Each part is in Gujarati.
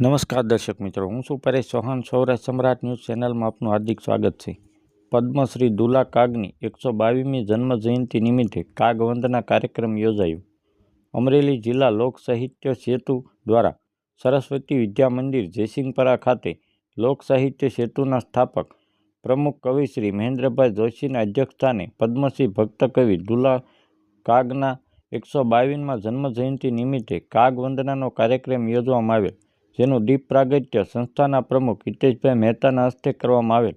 નમસ્કાર દર્શક મિત્રો, હું છું પરેશ ચૌહાણ, સૌરાષ્ટ્ર સમ્રાટ ન્યૂઝ ચેનલમાં આપનું હાર્દિક સ્વાગત છે. પદ્મશ્રી દુલા કાગની એકસો બાવીમી જન્મ જયંતિ નિમિત્તે કાગવંદના કાર્યક્રમ યોજાયો. અમરેલી જિલ્લા લોક સાહિત્ય સેતુ દ્વારા સરસ્વતી વિદ્યા મંદિર જયસિંહપરા ખાતે લોક સાહિત્ય સેતુના સ્થાપક પ્રમુખ કવિ શ્રી મહેન્દ્રભાઈ જોશીના અધ્યક્ષસ્થાને પદ્મશ્રી ભક્ત કવિ દુલા કાગના એકસો બાવીસમાં જન્મજયંતિ નિમિત્તે કાગવંદનાનો કાર્યક્રમ યોજવામાં આવેલ જેનું દીપ પ્રાગટ્ય સંસ્થાના પ્રમુખ હિતેશભાઈ મહેતાના હસ્તે કરવામાં આવેલ.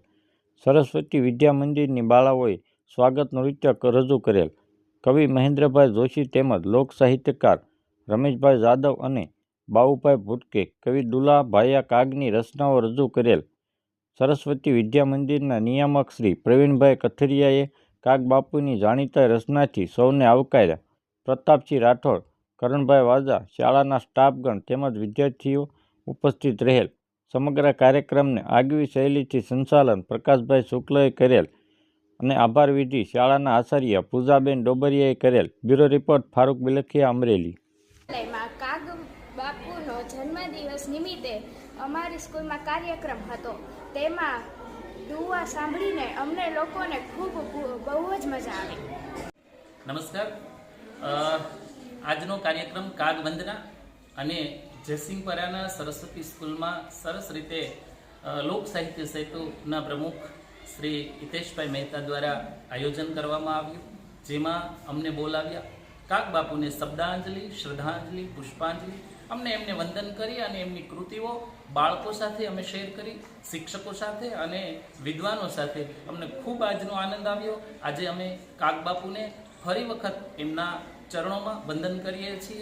સરસ્વતી વિદ્યા મંદિરની બાળાઓએ સ્વાગત નૃત્ય રજૂ કરેલ. કવિ મહેન્દ્રભાઈ જોશી તેમજ લોક સાહિત્યકાર રમેશભાઈ જાદવ અને બાબુભાઈ ભુટકે કવિ દુલા ભાયા કાગની રચનાઓ રજૂ કરેલ. સરસ્વતી વિદ્યા મંદિરના નિયામક શ્રી પ્રવીણભાઈ કથરિયાએ કાગ બાપુની જાણીતા રચનાથી સૌને આવકાર્યા. પ્રતાપસિંહ રાઠોડ, કરણભાઈ વાજા, શાળાના સ્ટાફગણ તેમજ વિદ્યાર્થીઓ ઉપસ્થિત રહેલ. સમગ્ર કાર્યક્રમને આગવી શૈલીથી સંચાલન પ્રકાશભાઈ શુક્લએ કરેલ અને આભાર વિધિ શાળાના આચાર્ય પૂજાબેન ડોબરિયાએ કરેલ. Bureau report Farooq Bilakhiya Amreli. Kag બાપુનો જન્મદિવસ નિમિત્તે અમારી સ્કૂલમાં કાર્યક્રમ હતો. તેમાં દુવા સાંભળીને અમને લોકોને ખૂબ બહુ- બહુ જ મજા આવી. નમસ્કાર. આજનો કાર્યક્રમ કાગ વંદના અને જયસિંહપરાના સરસ્વતી સ્કૂલમાં સરસ રીતે લોક સાહિત્ય સેતુના પ્રમુખ શ્રી હિતેશભાઈ મહેતા દ્વારા આયોજન કરવામાં આવ્યું, જેમાં અમને બોલાવ્યા. કાક બાપુને શબ્દાંજલિ, શ્રદ્ધાંજલિ, પુષ્પાંજલિ, અમને એમને વંદન કરી અને એમની કૃતિઓ બાળકો સાથે અમે શેર કરી, શિક્ષકો સાથે અને વિદ્વાનો સાથે અમને ખૂબ આજનો આનંદ આવ્યો. આજે અમે કાક બાપુને ફરી વખત એમના ચરણોમાં વંદન કરીએ છીએ.